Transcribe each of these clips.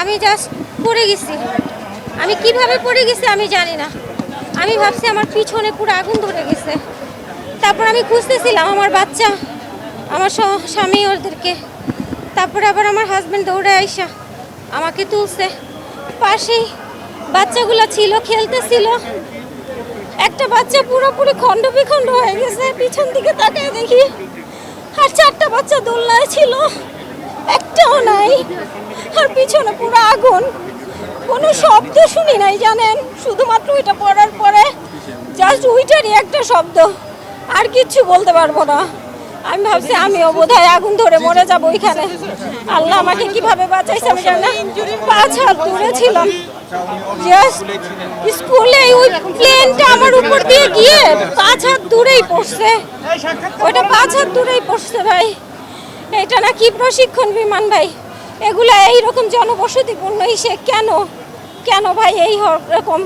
আমি জাস্ট পড়ে গেছি। আমি কীভাবে পড়ে গেছি আমি জানি না। আমি ভাবছি আমার পিছনে পুরো আগুন ধরে গেছে। তারপর আমি খুঁজতেছিলাম আমার বাচ্চা, আমার স্বামী ওদেরকে। তারপরে আবার আমার হাজব্যান্ড দৌড়ে আইসা, আমাকে তুলছে। পাশেই বাচ্চাগুলো ছিল, খেলতেছিল। একটা বাচ্চা পুরোপুরি খণ্ড বিখণ্ড হয়ে গেছে, পিছন দিকে তাকায় দেখি। আর চারটা বাচ্চা দোলনায় ছিল। একটাও নাই। আর পিছনে পুরো আগুন। কোনো শব্দ শুনি নাই, জানেন? শুধুমাত্র ওইটা পড়ার পরে জাস্ট ওইটারই একটা শব্দ। আর কিচ্ছু বলতে পারব না। আমি ভাবছি, আমিও বোধহয় আগুন ধরে মরে যাব ওইখানে। আল্লাহ আমাকে কীভাবে বাঁচাইছে আমি জানি না। পাঁচ হাত দূরে ছিলাম। স্কুলে ওই প্লেনটা আমার উপর দিয়ে গিয়ে পাঁচ হাত দূরেই পড়ছে। ওটা পাঁচ হাত দূরেই পড়ছে ভাই। এটা না কি প্রশিক্ষণ বিমান ভাই? এগুলা এইরকম জনবসতিপূর্ণ ইসে কেন? কেন ভাই এই রকম?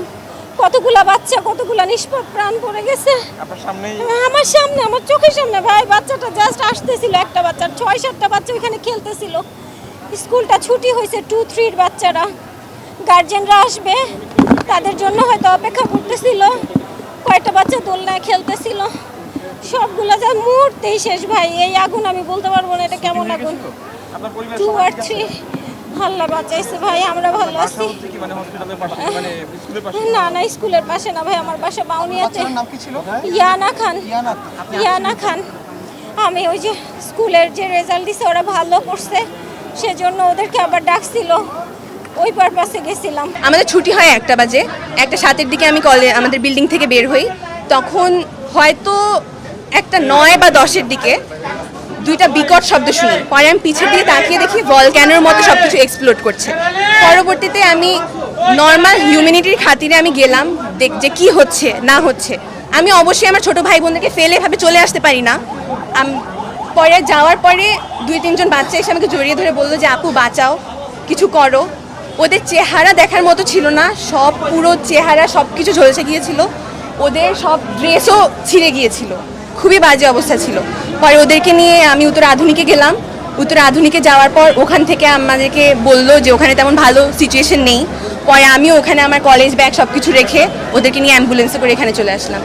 কতগুলা বাচ্চা কতগুলা নিষ্পাপ প্রাণ পড়ে গেছে? আমার সামনে আমার চোখের সামনে ভাই বাচ্চাটা জাস্ট আসতেছিল একটা বাচ্চা ছয় সাতটা বাচ্চা ওইখানে খেলতেছিল। স্কুলটা ছুটি হয়েছে টু থ্রির বাচ্চারা। গার্জেনরা আসবে তাদের জন্য হয়তো অপেক্ষা করতেছিল। কয়েকটা বাচ্চা দোলনায় খেলতেছিল। সবগুলো যা মুহূর্তেই শেষ ভাই এই আগুন আমি বলতে পারব না এটা কেমন আগুন। টু আর থ্রি। আল্লাহ বাঁচাইছে ভাই আমরা ভালো আছি। মানে হসপিটালের পাশে মানে স্কুলের পাশে? না না স্কুলের পাশে না ভাই আমার বাসা বাউনিয়াতে। ইয়ানা খান। ইয়ানা ইয়ানা খান। আমি ওই যে স্কুলের যে রেজাল্ট দিছে ওরা ভালো করছে। সেজন্য ওদেরকে আবার ডাকছিল। ওই পারপাসে গেছিলাম। আমাদের ছুটি হয় একটা বাজে। একটা সাতের দিকে আমি কলে আমাদের বিল্ডিং থেকে বের হই। তখন হয়তো একটা নয় বা দশের দিকে দুইটা বিকট শব্দ শুনি। পরে আমি পিছের দিকে তাকিয়ে দেখি ভলক্যানোর মতো সব কিছু এক্সপ্লোড করছে। পরবর্তীতে আমি নর্মাল হিউম্যানিটির খাতিরে আমি গেলাম, দেখ যে কি হচ্ছে, না হচ্ছে। আমি অবশ্যই আমার ছোট ভাই বোনদেরকে ফেলে এভাবে চলে আসতে পারি না। পরে যাওয়ার পরে দুই, তিনজন বাচ্চা এসে আমাকে জড়িয়ে ধরে বলল যে, আপু, বাঁচাও, কিছু করো। ওদের চেহারা দেখার মতো ছিল না, সব পুরো চেহারা সব কিছু ঝলসে গিয়েছিল। ওদের সব ড্রেসও ছিঁড়ে গিয়েছিল। খুবই বাজে অবস্থা ছিল। পরে ওদেরকে নিয়ে আমি উত্তর আধুনিকে গেলাম। উত্তর আধুনিকে যাওয়ার পর ওখান থেকে আমাদেরকে বলল যে ওখানে তেমন ভালো সিচুয়েশন নেই। পরে আমিও ওখানে আমার কলেজ ব্যাগ সব কিছু রেখে ওদেরকে নিয়ে অ্যাম্বুলেন্সে করে এখানে চলে আসলাম।